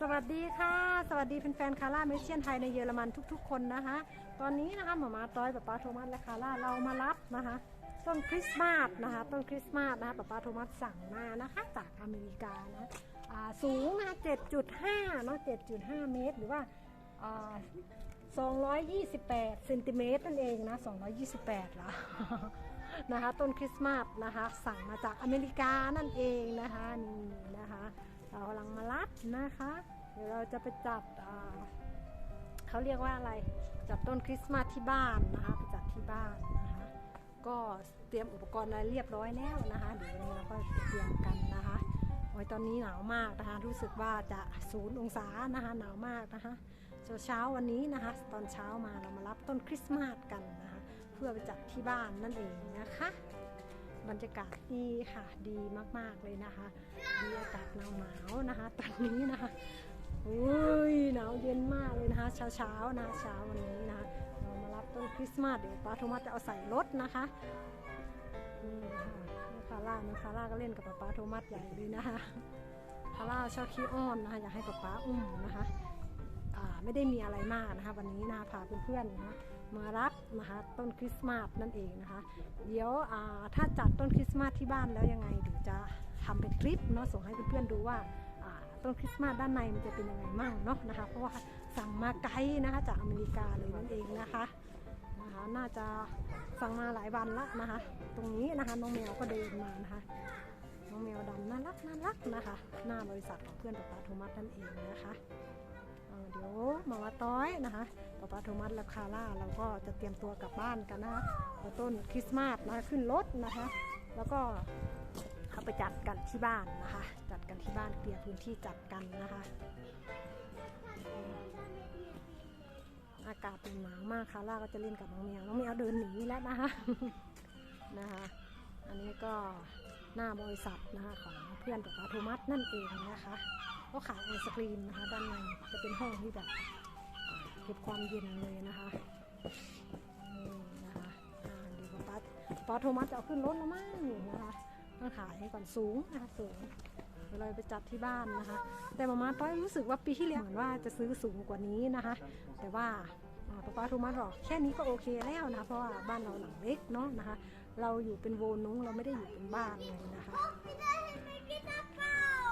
สวัสดีค่ะ สวัสดีแฟนๆคาร่าเมเชียนไทยในเยอรมันทุกๆ คนนะคะ ตอนนี้นะคะหมามาต้อยป๊าป๊าโทมัสและคาร่าเรามารับนะคะต้นคริสต์มาสนะคะต้นคริสต์มาสนะคะป๊าป๊าโทมัสสั่งมานะคะจากอเมริกานะอ่าสูงนะ7.5เนาะ7.5 เมตร หรือว่าอ่า228เซนติเมตรนั่นเองนะ228ละนะคะต้นคริสต์มาสนะคะสั่งมาจากอเมริกานั่นเองนะคะนี่นะคะ เรากำลังมารับนะคะ เดี๋ยวเราจะไปจัดเขาเรียกว่าอะไร จัดต้นคริสต์มาสที่บ้านนะคะ ไปจัดที่บ้านนะคะ ก็เตรียมอุปกรณ์อะไรเรียบร้อยแล้วนะคะ เดี๋ยววันนี้เราก็เตรียมกันนะคะโอ้ยตอนนี้หนาวมากนะคะ รู้สึกว่าจะศูนย์องศานะคะ หนาวมากนะคะเช้าเช้าวันนี้นะคะ ตอนเช้ามาเรามารับต้นคริสต์มาสกันนะคะ เพื่อไปจัดที่บ้านนั่นเองนะคะ บรรยากาศดีค่ะดีมากๆเลยนะคะมีอากาศหนาวหนาวนะคะตอนนี้นะคะอุ้ยหนาวเย็นมากเลยนะคะเช้าเช้าๆนะเช้าวันนี้นะคะเรามารับต้นคริสต์มาสเดี๋ยวป้าโทมัสจะเอาใส่รถนะคะนี่ค่ะคาร่านะคาร่าก็เล่นกับป๊าป๊าโทมัสใหญ่เลยนะคะคาร่าชอบขี้อ้อนนะคะอยากให้ป๊าป๊าอุ้มนะคะ ไม่ได้มีอะไรมากนะคะ วันนี้นะพาเพื่อนๆนะคะมารับนะคะต้นคริสต์มาสนั่นเองนะคะ เดี๋ยวถ้าจัดต้นคริสต์มาสที่บ้านแล้วยังไงเดี๋ยวจะทำเป็นคลิปเนาะส่งให้เพื่อนๆดูว่าต้นคริสต์มาสด้านในมันจะเป็นยังไงมั่งเนาะนะคะ เพราะว่าสั่งมาไกลนะคะจากอเมริกาเลยนั่นเองนะคะนะคะ น่าจะสั่งมาหลายวันละนะคะ ตรงนี้นะคะน้องแมวก็เดินมานะคะน้องแมวดำน่ารักน่ารักนะคะ หน้าบริษัทของเพื่อนป๊าป๊าโทมัสนั่นเองนะคะ เดี๋ยวมาว่าต้อยนะคะป๊าป๊าโทมัสและคาร่าเราก็จะเตรียมตัวกลับบ้านกันนะคะต้นคริสต์มาสนะคะขึ้นรถนะคะ แล้วก็เอาไปจัดกันที่บ้านนะคะ จัดกันที่บ้านเคลียร์พื้นที่จัดกันนะคะ อากาศเป็นหนาวมากคาร่าก็จะเล่นกับน้องแมวน้องแมวเดินหนีแล้วนะคะนะคะ อันนี้ก็ หน้าบริษัทนะคะของเพื่อนป๊าป๊าโทมัสนั่นเองนะคะก็ขายไอศครีมนะคะด้านในจะเป็นห้องที่แบบเก็บความเย็นเลยนะคะนี่นะคะเดี๋ยวป๊าป๊าโทมัสจะเอาขึ้นรถแล้วมั้งนะคะต้องขายให้ก่อนสูงนะคะสูงเดี๋ยวเราไปจัดที่บ้านนะคะ แต่มาม่าต้อยรู้สึกว่าปีที่แล้วเหมือนว่าจะซื้อสูงกว่านี้นะคะ แต่ว่า ป๊าป๊าโทมัสบอกแค่นี้ก็โอเคแล้วนะเพราะว่าบ้านเราหลังเล็กเนาะนะคะ เราอยู่เป็นโวนุ้งเราไม่ได้อยู่เป็นบ้านเลยนะคะ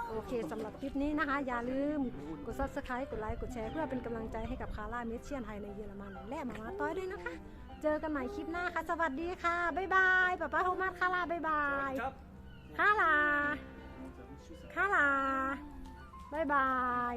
โอเคสำหรับคลิปนี้นะคะ อย่าลืมกด subscribe กดไลค์กดแชร์เพื่อเป็นกำลังใจให้กับคาร่าเมสเชียนไทยในเยอรมันและมามาต้อยด้วยนะคะ เจอกันใหม่คลิปหน้าค่ะ สวัสดีค่ะบ๊ายบายป้าป้าโทมัสคาร่าบ๊ายบายคาร่าคาร่าบ๊ายบาย